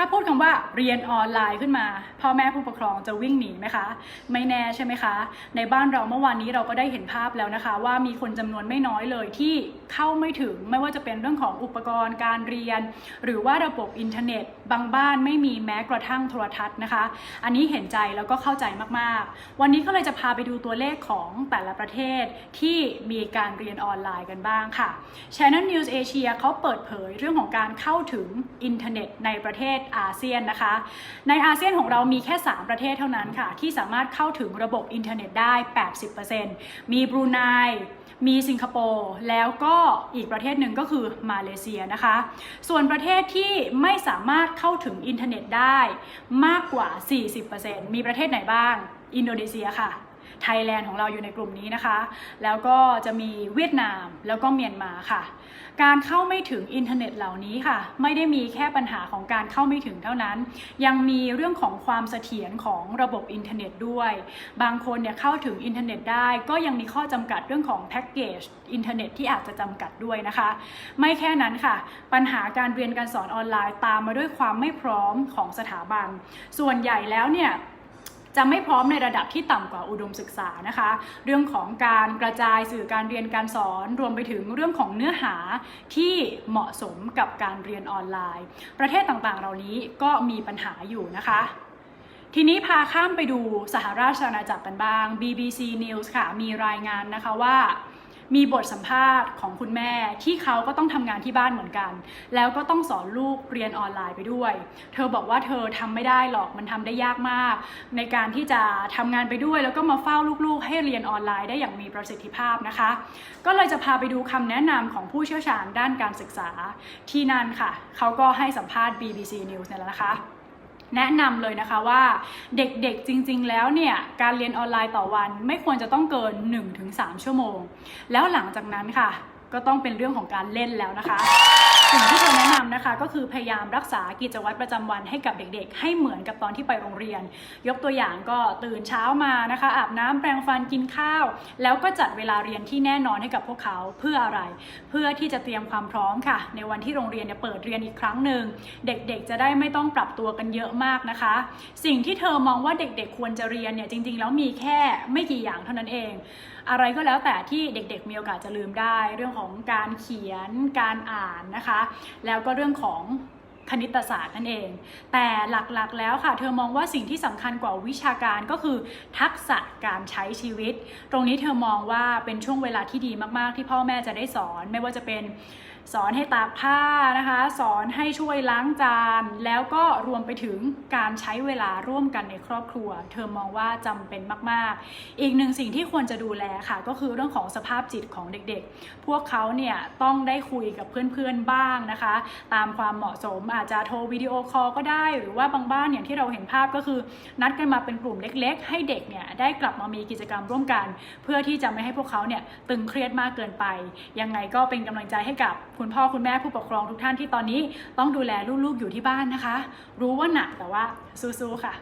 ถ้าพูดคำว่าเรียนออนไลน์ขึ้นมา พ่อแม่ผู้ปกครองจะวิ่งหนีไหมคะ ไม่แน่ใช่ไหมคะ ในบ้านเราเมื่อวานนี้เราก็ได้เห็นภาพแล้วนะคะ ว่ามีคนจำนวนไม่น้อยเลยที่เข้าไม่ถึงไม่ว่าจะเป็นเรื่องของอุปกรณ์การเรียน หรือว่าระบบอินเทอร์เน็ต บางบ้านไม่มีแม้กระทั่งโทรทัศน์นะคะ อันนี้เห็นใจแล้วก็เข้าใจมากๆ วันนี้ก็เลยจะพาไปดูตัวเลขของแต่ละประเทศที่มีการเรียนออนไลน์กันบ้างค่ะ Channel News Asia เขาเปิดเผยเรื่องของการเข้าถึงอินเทอร์เน็ตในประเทศอาเซียนนะคะ ในอาเซียนของเรามีแค่ 3 ประเทศเท่านั้นค่ะ ที่สามารถเข้าถึงระบบอินเทอร์เน็ตได้ 80%มีบรูไนมีสิงคโปร์แล้วก็อีกประเทศหนึ่งก็คือมาเลเซียนะคะ ส่วนประเทศที่ไม่สามารถเข้าถึงอินเทอร์เน็ตได้มากกว่า 40%มีประเทศไหนบ้าง อินโดนีเซียค่ะ ไทยแลนด์ของเราอยู่ในกลุ่มนี้นะคะ แล้วก็จะมีเวียดนามแล้วก็เมียนมาค่ะ การเข้าไม่ถึงอินเทอร์เน็ตเหล่านี้ค่ะ ไม่ได้มีแค่ปัญหาของการเข้าไม่ถึงเท่านั้น ยังมีเรื่องของความเสถียรของระบบอินเทอร์เน็ตด้วย บางคนเนี่ยเข้าถึงอินเทอร์เน็ตได้ ก็ยังมีข้อจำกัดเรื่องของแพ็กเกจอินเทอร์เน็ตที่อาจจะจำกัดด้วยนะคะ ไม่แค่นั้นค่ะ ปัญหาการเรียนการสอนออนไลน์ตามมาด้วยความไม่พร้อมของสถาบัน ส่วนใหญ่แล้วเนี่ย จะไม่พร้อมในระดับที่ต่ำกว่าอุดมศึกษานะคะ เรื่องของการกระจายสื่อการเรียนการสอน รวมไปถึงเรื่องของเนื้อหาที่เหมาะสมกับการเรียนออนไลน์ ประเทศต่างๆ เหล่านี้ก็มีปัญหาอยู่นะคะทีนี้พาข้ามไปดูสหราชอาณาจักรกันบ้าง BBC News ค่ะ มีรายงานนะคะว่า มีบทสัมภาษณ์ของคุณแม่ที่เขาก็ต้องทำงานที่บ้านเหมือนกัน แล้วก็ต้องสอนลูกเรียนออนไลน์ไปด้วย เธอบอกว่าเธอทำไม่ได้หรอกมันทำได้ยากมาก ในการที่จะทำงานไปด้วย แล้วก็มาเฝ้าลูกๆ ให้เรียนออนไลน์ได้อย่างมีประสิทธิภาพนะคะ ก็เลยจะพาไปดูคำแนะนำของผู้เชี่ยวชาญด้านการศึกษาที่นั่นค่ะ เขาก็ให้สัมภาษณ์ BBC News เนี่ยแหละนะคะ แนะนำเลยนะคะว่าเด็กๆจริง ๆ แล้วเนี่ยการเรียนออนไลน์ต่อวันไม่ควรจะต้องเกิน 1-3 ชั่วโมง แล้วหลังจากนั้นค่ะ ก็ต้องเป็นเรื่องของการเล่นแล้วนะคะ สิ่งที่เธอแนะนำนะคะก็คือพยายามรักษากิจวัตรประจำวันให้กับเด็กๆ ให้เหมือนกับตอนที่ไปโรงเรียน ยกตัวอย่างก็ตื่นเช้ามานะคะอาบน้ำแปรงฟันกินข้าว แล้วก็จัดเวลาเรียนที่แน่นอนให้กับพวกเขาเพื่ออะไร เพื่อที่จะเตรียมความพร้อมค่ะ ในวันที่โรงเรียนเนี่ยเปิดเรียนอีกครั้งหนึ่งเด็กๆ จะได้ไม่ต้องปรับตัวกันเยอะมากนะคะ สิ่งที่เธอมองว่าเด็กๆ ควรจะเรียนเนี่ยจริงๆ แล้วมีแค่ไม่กี่อย่างเท่านั้นเอง อะไรก็แล้วแต่ที่เด็กๆมีโอกาสจะลืมได้ เรื่องของการเขียนการอ่านนะคะ แล้วก็เรื่องของ คณิตศาสตร์นั่นเอง แต่หลักๆแล้วค่ะ เธอมองว่าสิ่งที่สำคัญกว่าวิชาการก็คือ ทักษะการใช้ชีวิต ตรงนี้เธอมองว่าเป็นช่วงเวลาที่ดีมากๆ ที่พ่อแม่จะได้สอน ไม่ว่าจะเป็นสอนให้ตากผ้านะคะ สอนให้ช่วยล้างจาน แล้วก็รวมไปถึงการใช้เวลาร่วมกันในครอบครัว เธอมองว่าจำเป็นมาก ๆ อีกหนึ่งสิ่งที่ควรจะดูแลค่ะ ก็คือเรื่องของสภาพจิตของเด็กๆ พวกเขาเนี่ยต้องได้คุยกับเพื่อนๆบ้างนะคะ ตามความเหมาะสมอาจจะโทรวิดีโอคอลก็ได้ หรือว่าบางบ้านอย่างที่เราเห็นภาพก็คือ นัดกันมาเป็นกลุ่มเล็ก ๆ ให้เด็กเนี่ยได้กลับมามีกิจกรรมร่วมกัน เพื่อที่จะไม่ให้พวกเขาเนี่ยตึงเครียดมากเกินไป ยังไงก็เป็นกำลังใจให้กับคุณพ่อคุณแม่ผู้ปกครองทุกท่านที่ตอนนี้ต้องดูแลลูกๆอยู่ที่บ้านนะคะ รู้ว่าหนักแต่ว่าสู้ๆค่ะ